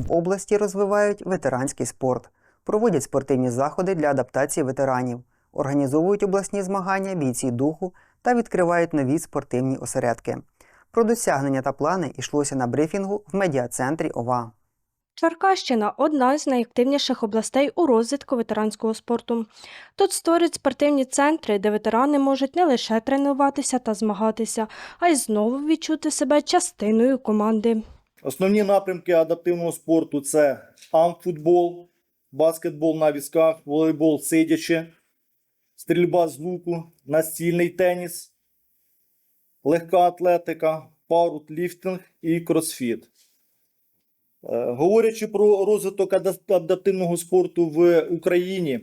В області розвивають ветеранський спорт, проводять спортивні заходи для адаптації ветеранів, організовують обласні змагання бійці духу та відкривають нові спортивні осередки. Про досягнення та плани йшлося на брифінгу в медіа-центрі ОВА. Черкащина одна з найактивніших областей у розвитку ветеранського спорту. Тут створюють спортивні центри, де ветерани можуть не лише тренуватися та змагатися, а й знову відчути себе частиною команди. Основні напрямки адаптивного спорту це амфутбол, баскетбол на візках, волейбол сидячи, стрільба з луку, настільний теніс, легка атлетика, пауерліфтинг і кросфіт. Е, Говорячи про розвиток ада- адаптивного спорту в Україні,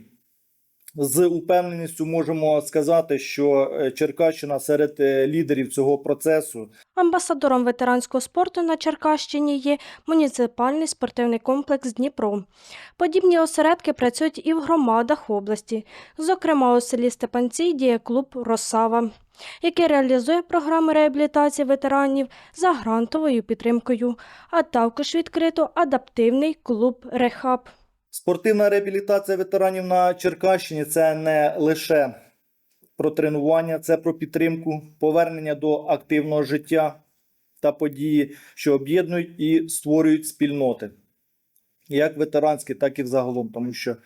з упевненістю можемо сказати, що е, Черкащина серед е, лідерів цього процесу. Амбасадором ветеранського спорту на Черкащині є муніципальний спортивний комплекс Дніпро. Подібні осередки працюють і в громадах області. Зокрема, у селі Степанці діє клуб Росава, який реалізує програми реабілітації ветеранів за грантовою підтримкою, а також відкрито адаптивний клуб Рехаб. Спортивна реабілітація ветеранів на Черкащині це не лише про тренування, це про підтримку, повернення до активного життя та події, що об'єднують і створюють спільноти, як ветеранські, так і взагалом, тому що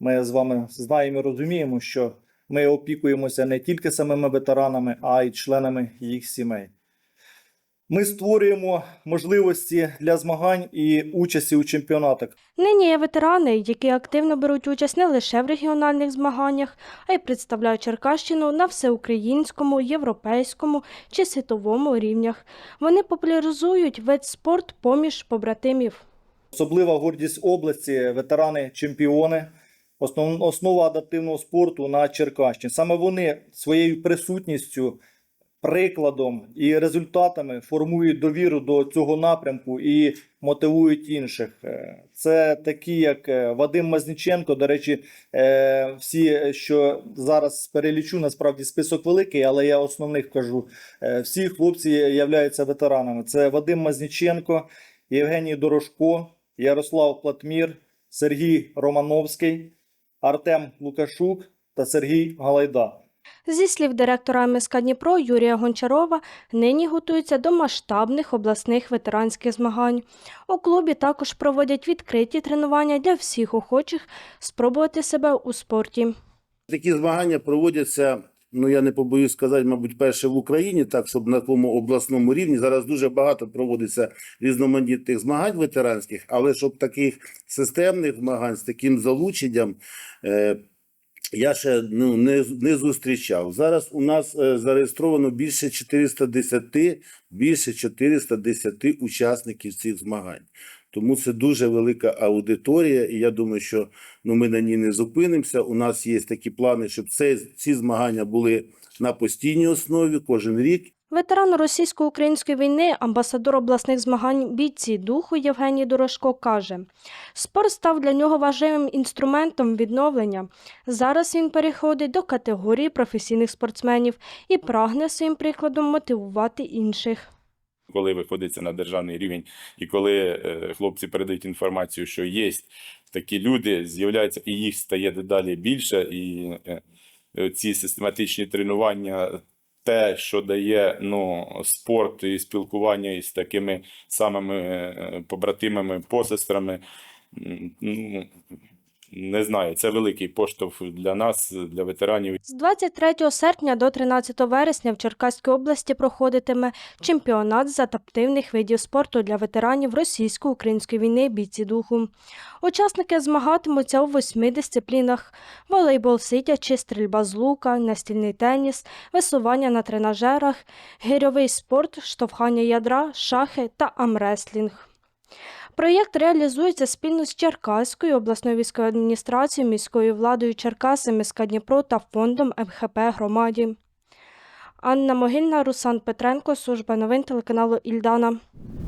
ми з вами знаємо і розуміємо, що ми опікуємося не тільки самими ветеранами, а й членами їх сімей. Ми створюємо можливості для змагань і участі у чемпіонатах. Нині є ветерани, які активно беруть участь не лише в регіональних змаганнях, а й представляють Черкащину на всеукраїнському, європейському чи світовому рівнях. Вони популяризують вид спорт поміж побратимів. Особлива гордість області ветерани-чемпіони, основ, основа адаптивного спорту на Черкащині. Саме вони своєю присутністю, прикладом і результатами формують довіру до цього напрямку і мотивують інших. Е, Це такі, як е, Вадим Мазніченко. До речі, е, всі, що зараз перелічу, насправді список великий, але я основних кажу. Всі хлопці являються ветеранами. Це Вадим Мазніченко, Євгеній Дорошко, Ярослав Платмір, Сергій Романовський, Артем Лукашук та Сергій Галайда. Зі слів директора МСК Дніпро Юрія Гончарова, нині готуються до масштабних обласних ветеранських змагань. У клубі також проводять відкриті тренування для всіх охочих спробувати себе у спорті. Такі змагання проводяться, ну я не побоюсь сказати, мабуть, перше в Україні, так, щоб на такому обласному рівні. Зараз дуже багато проводиться різноманітних змагань ветеранських, але щоб таких системних змагань з таким залученням. Е, я ще ну, не, не зустрічав. Зараз у нас е, зареєстровано більше 410, більше 410 учасників цих змагань. Тому це дуже велика аудиторія, і я думаю, що ну, ми на ній не зупинимося. У нас є такі плани, щоб це, ці змагання були на постійній основі кожен рік. Ветеран російсько-української війни, амбасадор обласних змагань бійці духу Євгеній Дорошко каже, спорт став для нього важливим інструментом відновлення. Зараз він переходить до категорії професійних спортсменів і прагне своїм прикладом мотивувати інших. коли виходиться на державний рівень, і коли е, хлопці передають інформацію, що є такі люди, з'являються і їх стає дедалі більше, і е, ці систематичні тренування. Те, що дає ну, спорт і спілкування із такими самими е, побратимами, посестрами, ну, не знаю, це великий поштовх для нас, для ветеранів. З 23 серпня до 13 вересня в Черкаській області проходитиме чемпіонат з адаптивних видів спорту для ветеранів російсько-української війни бійці духу. Учасники змагатимуться у восьми дисциплінах: волейбол сидячи, стрільба з лука, настільний теніс, весування на тренажерах, гирьовий спорт, штовхання ядра, шахи та амреслінг. Проєкт реалізується спільно з Черкаською обласною військовою адміністрацією, міською владою Черкаси, МСК Дніпро та фондом МХП громаді. Анна Могильна, Русан Петренко, служба новин телеканалу Ільдана.